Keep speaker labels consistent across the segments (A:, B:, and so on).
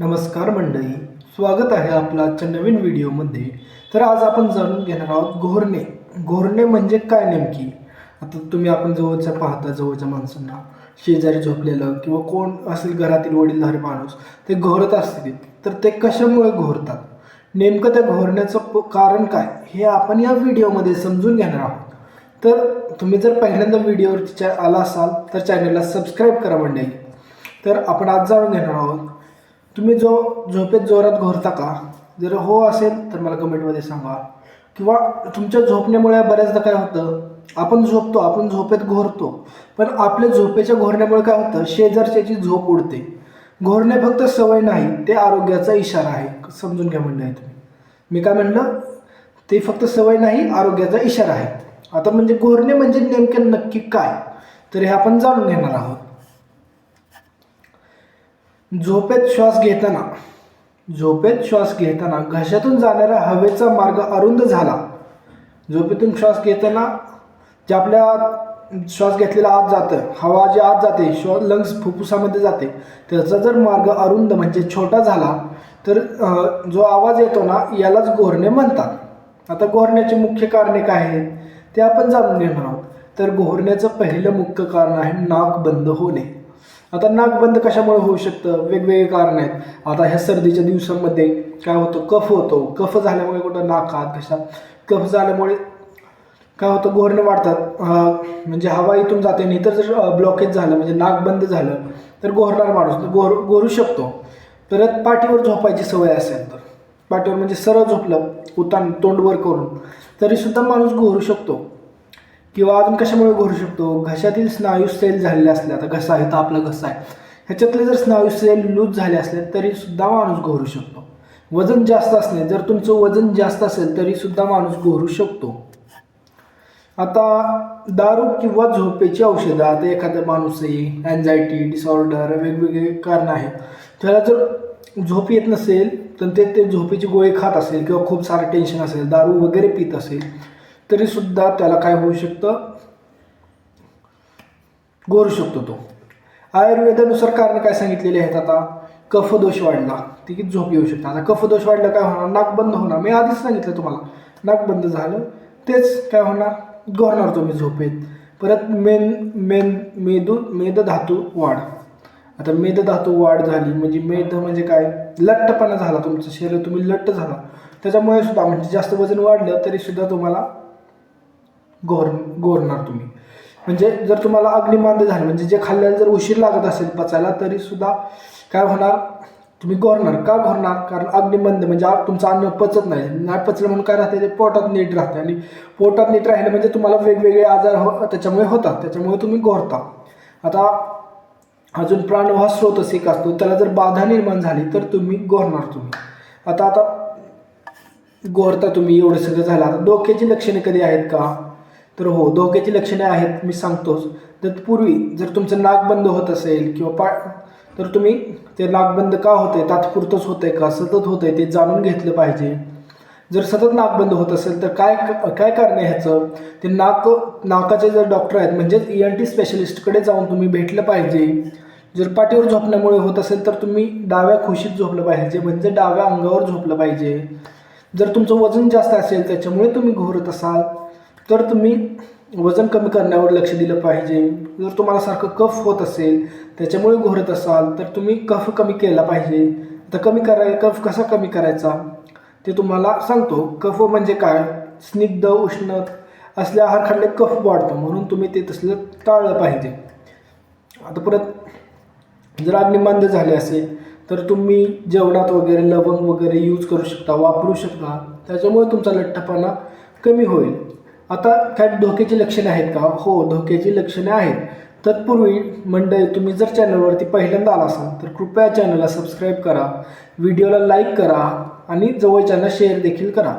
A: नमस्कार मंडळी स्वागत आहे आपला आजच्या नवीन व्हिडिओमध्ये. तर आज आपण जाणून घेणार आहोत घोरणे. घोरणे म्हणजे काय नेमकी? आता तुम्ही आपण जवळच्या पाहता जवळच्या माणसांना. शेजारी झोपलेलं किंवा कोण असेल घरातील वडीलधारी माणूस ते घोरत असतील. तर ते कशामुळे घोरतात? नेमकं त्या घोरण्याचं कारण काय? हे आपण या व्हिडिओमध्ये समजून घेणार आहोत. तर तुम्ही जर पहिल्यांदा व्हिडिओवरती आला असाल तर चॅनलला सबस्क्राईब करा मंडळी. तर आपण आज जाणून घेणार आहोत तुम्ही जो झोपेत जोरात घोरता का? जर हो असेल तर मला कमेंटमध्ये सांगा. किंवा तुमच्या झोपण्यामुळे बऱ्याचदा काय होतं? आपण झोपतो आपण झोपेत घोरतो. पण आपल्या झोपेच्या घोरण्यामुळे काय होतं? शेजारच्याची झोप उडते. घोरणे फक्त सवय नाही ते आरोग्याचा इशारा आहे. समजून घ्या म्हणणं आहे तुम्ही. मी काय म्हणलं? ते फक्त सवय नाही आरोग्याचा इशारा आहे. आता म्हणजे घोरणे म्हणजे नेमके नक्की काय? तर हे आपण जाणून घेणार आहोत. झोपेत श्वास घेताना झोपेत श्वास घेताना घशातून जाणाऱ्या हवेचा मार्ग अरुंद झाला. झोपेतून श्वास घेताना जे आपल्या श्वास घेतलेला आत जातं हवा जी आत जाते श्वास लंग्स फुफ्फुसामध्ये जाते त्याचा जर मार्ग अरुंद म्हणजे छोटा झाला तर जो आवाज येतो ना यालाच घोरणे म्हणतात. आता घोरण्याचे मुख्य कारणे काय आहेत? ते आपण जाणून घेणार आहोत. तर घोरण्याचं पहिलं मुख्य कारण आहे नाक बंद होणे. आता नाक बंद कशामुळे होऊ शकतं? वेगवेगळे कारण आहेत. आता ह्या सर्दीच्या दिवसांमध्ये काय होतं? कफ होतो. कफ झाल्यामुळे कुठं नाकात घशात कफ झाल्यामुळे काय होतं? गोरणं वाढतात. म्हणजे हवा इथून जाते आणि तर जर ब्लॉकेज झालं म्हणजे नाक बंद झालं तर घोरणार माणूस गोर गोरू शकतो. परत पाठीवर झोपायची सवय असेल तर. पाठीवर म्हणजे सरळ झोपलं उतान तोंडवर करून. तरीसुद्धा माणूस घोरू शकतो. किंवा अजून कशामुळे घोरू शकतो? घशातील स्नायू सेल झालेले असले आता घसा आहे तर आपला घसा आहे. ह्याच्यातले जर स्नायू सेल लूज झाले असले तरी सुद्धा माणूस घोरू शकतो. वजन जास्त असणे जर तुमचं वजन जास्त असेल तरी सुद्धा माणूस घोरू शकतो. आता दारू किंवा झोपेची औषधं आता एखादा माणूस आहे अँझायटी डिसऑर्डर वेगवेगळे कारण आहेत. त्याला जर झोप येत नसेल तर ते ते झोपेची गोळी खात असेल किंवा खूप सारं टेन्शन असेल दारू वगैरे पित असेल तरीसुद्धा त्याला काय होऊ शकतं? गोरू शकतो तो. आयुर्वेदानुसार कारण काय सांगितलेले आहेत आता? कफदोष वाढला. ती की झोप येऊ शकते. आता कफदोष वाढला काय होणार? नाक बंद होणार. मी आधीच सांगितलं तुम्हाला. नाक बंद झालं. तेच काय होणार? गोरणार तुम्ही झोपेत. परत मेन मेन मेदू मेदधातू वाढ. आता मेदधातू वाढ झाली. म्हणजे मेद म्हणजे काय? लट्टपणा झाला तुमचं. शरीर तुम्ही लट्ट झाला. त्याच्यामुळे सुद्धा म्हणजे जास्त वजन वाढलं तरी सुद्धा तुम्हाला गोर गोरणार तुम्ही. म्हणजे जर तुम्हाला अग्निमांद झालं म्हणजे जे खाल्ल्याला जर उशीर लागत असेल पचायला तरी सुद्धा काय होणार? तुम्ही गोरणार. का घोरणार कारण अग्निबंध म्हणजे तुमचं अन्न पचत नाही. नाही पचलं म्हणून काय राहते? ते पोटात नीट राहते. आणि पोटात नीट राहिलं म्हणजे तुम्हाला वेगवेगळे आजार हो त्याच्यामुळे होतात. त्याच्यामुळे तुम्ही गोरता. आता अजून प्राणवास स्रोत एक असतो. त्याला जर बाधा निर्माण झाली तर तुम्ही गोरणार तुम्ही. आता आता गोरता तुम्ही एवढं सगळं झालं. आता डोक्याची लक्षणे कधी आहेत का? तर हो धोक्याची लक्षणे आहेत मी सांगतोच तर पूर्वी जर तुमचं नाक बंद होत असेल किंवा पा तर तुम्ही ते नाक बंद का होतंय तात्पुरतंच होतंय का? सतत होतंय ते जाणून घेतलं पाहिजे. जर सतत नाक बंद होत असेल तर काय काय कारण आहे ह्याचं? ते नाक नाकाचे जर डॉक्टर आहेत म्हणजेच ई एन टी स्पेशलिस्टकडे जाऊन तुम्ही भेटलं पाहिजे. जर पाठीवर झोपण्यामुळे होत असेल तर तुम्ही डाव्या खुशीत झोपलं पाहिजे म्हणजे डाव्या अंगावर झोपलं पाहिजे. जर तुमचं वजन जास्त असेल त्याच्यामुळे तुम्ही घोरत असाल. तर तुम्ही वजन कमी करण्यावर लक्ष दिलं पाहिजे. जर तुम्हाला सारखं कफ होत असेल त्याच्यामुळे घोरत असाल तर तुम्ही कफ कमी केला पाहिजे. आता कमी कराय कफ कसा कमी करायचा? ते तुम्हाला सांगतो. कफ म्हणजे काय? स्निग्ध उष्ण असल्या आहार खाल्ले कफ वाढतो म्हणून तुम्ही ते तसलं टाळलं पाहिजे. आता परत जर अग्निबंध झाले असेल तर तुम्ही जेवणात वगैरे लवंग वगैरे यूज करू शकता वापरू शकता. त्याच्यामुळे तुमचा लठ्ठपणा कमी होईल. आता काय धोक्याची लक्षणे आहेत का? हो धोक्याची लक्षणे आहेत. तत्पूर्वी मंडळी तुम्ही जर चॅनलवरती पहिल्यांदा आला असाल तर कृपया चॅनलला सबस्क्राईब करा व्हिडिओला लाईक करा आणि जवळच्यांना शेअर देखील करा.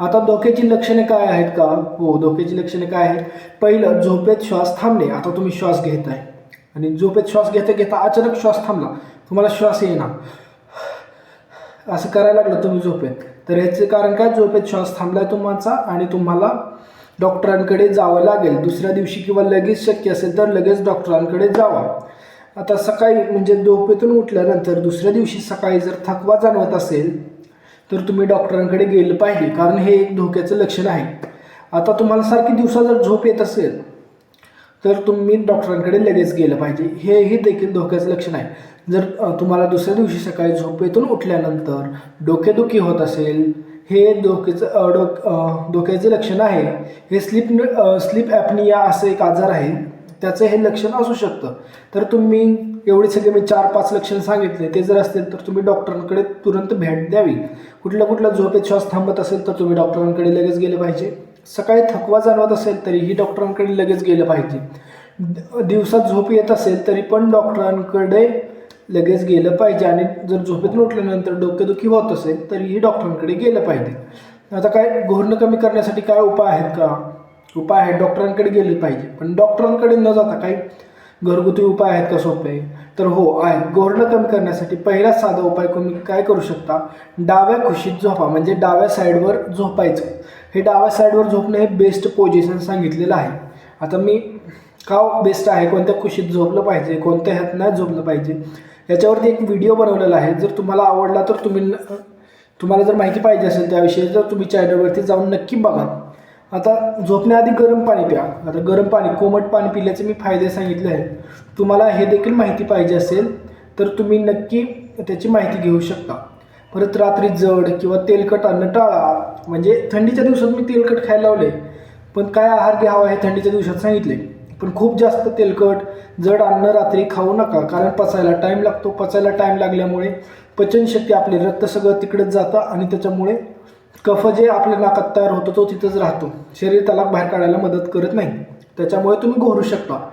A: आता धोक्याची लक्षणे काय आहेत का? हो धोक्याची लक्षणे काय आहेत? पहिलं झोपेत श्वास थांबणे. आता तुम्ही श्वास घेत आहे आणि झोपेत श्वास घेता घेता अचानक श्वास थांबला. तुम्हाला श्वास येणार असं करायला लागलं तुम्ही झोपेत. तर ह्याचे कारण काय? झोपेत श्वास थांबलाय तुमचा आणि तुम्हाला डॉक्टरांकडे जावं लागेल. दुसऱ्या दिवशी किंवा लगेच शक्य असेल तर लगेच डॉक्टरांकडे जावा. आता सकाळी म्हणजे झोपेतून उठल्यानंतर दुसऱ्या दिवशी सकाळी जर थकवा जाणवत असेल तर तुम्ही डॉक्टरांकडे गेलं पाहिजे. कारण हे एक धोक्याचं लक्षण आहे. आता तुम्हाला सारखी दिवसा जर झोप येत असेल तर तुम्ही डॉक्टरांकडे लगेच गेलं पाहिजे. हेही देखील धोक्याचं लक्षण आहे. जर तुम्हाला दुसऱ्या दिवशी सकाळी झोपेतून उठल्यानंतर डोकेदुखी होत असेल हे धोक्याचं डोक अ, धोक्याचे लक्षण आहे. हे स्लीप स्लीप ॲपनिया असं एक आजार आहे. त्याचं हे लक्षण असू शकतं. तर तुम्ही एवढे सगळे मी चार पाच लक्षण सांगितले. ते जर असतील तर तुम्ही डॉक्टरांकडे तुरंत भेट द्यावी. कुठला कुठला झोपेत श्वास थांबत असेल तर तुम्ही डॉक्टरांकडे लगेच गेले पाहिजे. सकाळी थकवा जाणवत असेल तरीही डॉक्टरांकडे लगेच गेलं पाहिजे. दिवसात झोप येत असेल तरी पण डॉक्टरांकडे लगेच गेलं पाहिजे आणि जर झोपेतून उठल्यानंतर डोकेदुखी होत असेल तरीही डॉक्टरांकडे गेलं पाहिजे. आता काय घोरणं कमी करण्यासाठी काय उपाय आहेत का? उपाय आहेत डॉक्टरांकडे गेले पाहिजे. पण डॉक्टरांकडे न जाता काही घरगुती उपाय आहेत का सोपे? तर हो आहेत. घोरणं कमी करण्यासाठी पहिला साधा उपाय तुम्ही काय करू शकता? डाव्या खुशीत झोपा. म्हणजे डाव्या साईडवर झोपायचं. हे डाव्या साईडवर झोपणं हे बेस्ट पोझिशन सांगितलेलं आहे. आता मी का बेस्ट आहे? कोणत्या खुशीत झोपलं पाहिजे? कोणत्या ह्यात नाही झोपलं पाहिजे? याच्यावरती एक व्हिडिओ बनवलेला आहे. जर तुम्हाला आवडला तर तुम्ही न- तुम्हाला जर माहिती पाहिजे असेल त्याविषयी तर तुम्ही चॅनलवरती जाऊन नक्की बघा. आता झोपण्याआधी गरम पाणी प्या. आता गरम पाणी कोमट पाणी पिल्याचे मी फायदे सांगितले आहेत. तुम्हाला हे देखील माहिती पाहिजे असेल तर तुम्ही नक्की त्याची माहिती घेऊ शकता. परत रात्री जड किंवा तेलकट अन्न टाळा. म्हणजे थंडीच्या दिवसात मी तेलकट खायला लावले पण काय आहार घ्यावा हे थंडीच्या दिवसात सांगितले. पण खूप जास्त तेलकट जड अन्न रात्री खाऊ नका कारण पचायला टाईम लागतो. पचायला टाईम लागल्यामुळे पचनशक्ती आपले रक्त सगळं तिकडेच जातं आणि त्याच्यामुळे कफ जे आपल्या नाकात तयार होतो तो तिथंच राहतो. शरीर त्याला बाहेर काढायला मदत करत नाही. त्याच्यामुळे तुम्ही घोरू शकता.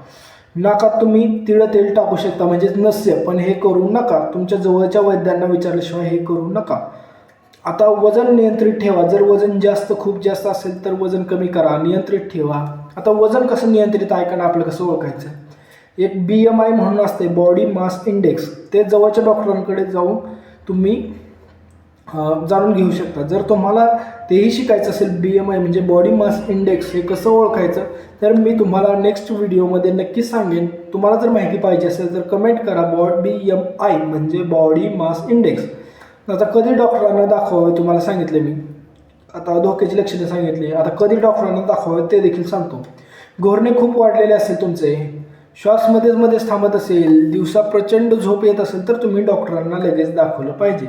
A: नाकात तुम्ही तिळं तेल टाकू शकता म्हणजेच नस्य पण हे करू नका. तुमच्या जवळच्या वैद्यांना विचारल्याशिवाय हे करू नका. आता वजन नियंत्रित ठेवा. जर वजन जास्त खूप जास्त असेल तर वजन कमी करा. नियंत्रित ठेवा. आता वजन कसं नियंत्रित आहे का आपलं कसं ओळखायचं? एक बी एम आय म्हणून असते बॉडी मास इंडेक्स ते जवळच्या डॉक्टरांकडे जाऊन तुम्ही जाणून घेऊ शकता. जर तुम्हाला तेही शिकायचं असेल बी एम आय म्हणजे बॉडी मास इंडेक्स हे कसं ओळखायचं तर मी तुम्हाला नेक्स्ट व्हिडिओमध्ये नक्की सांगेन. तुम्हाला जर माहिती पाहिजे असेल तर कमेंट करा बॉडी एम आय म्हणजे बॉडी मास इंडेक्स आता कधी डॉक्टरांना दाखवावे तुम्हाला सांगितले मी. आता धोक्याची लक्षणे सांगितली. आता कधी डॉक्टरांना दाखवावे ते देखील सांगतो. घोरणे खूप वाढलेले असेल तुमचे. श्वास मध्येच मध्येच थांबत असेल दिवसा प्रचंड झोप येत असेल तर तुम्ही डॉक्टरांना लगेच दाखवलं पाहिजे.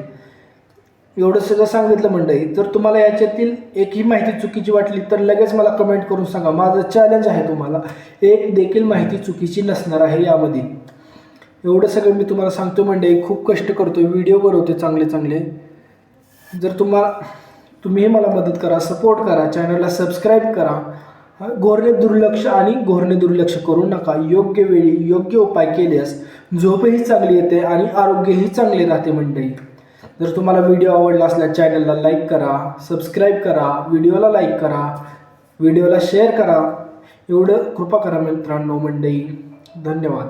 A: एवढं सगळं सांगितलं मंडळी. जर तुम्हाला याच्यातील एकही माहिती चुकीची वाटली तर लगेच मला कमेंट करून सांगा. माझं चॅलेंज आहे तुम्हाला. एक देखील माहिती चुकीची नसणार आहे यामध्ये. एवढं सगळं मी तुम्हाला सांगतो मंडळी. खूप कष्ट करतो व्हिडिओ बनवतो चांगले चांगले. जर तुम्हाला तुम्हीही मला मदत करा सपोर्ट करा चॅनलला सबस्क्राईब करा. घोरणे दुर्लक्ष आणि घोरणे दुर्लक्ष करू नका. योग्य वेळी योग्य उपाय केल्यास झोपही चांगली येते आणि आरोग्यही चांगले राहते मंडळी. जर तुम्हाला व्हिडिओ आवडला असल्यास चॅनलला लाईक करा सबस्क्राईब करा व्हिडिओला लाईक करा व्हिडिओला शेअर करा. एवढं कृपा करा मित्रांनो मंडळी. धन्यवाद.